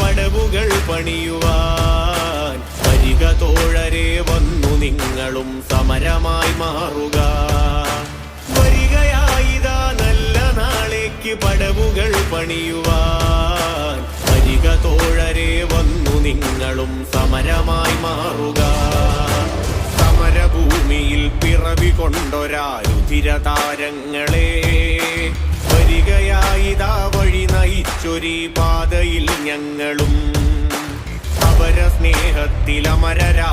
പടവുകൾ പണിയുവാൻ വരിക തോഴരെ വന്നു നിങ്ങളും സമരമായി മാറുക. വരികയായിതാ നല്ല നാളേക്ക് പടവുകൾ പണിയുവാൻ വരിക തോഴരെ വന്നു നിങ്ങളും സമരമായി മാറുക. സമരഭൂമിയിൽ പിറവി കൊണ്ടൊരാരുധിര താരങ്ങളെ നയിച്ചൊരീ പാതയിൽ ഞങ്ങളും അവര സ്നേഹത്തിൽ അമരരാ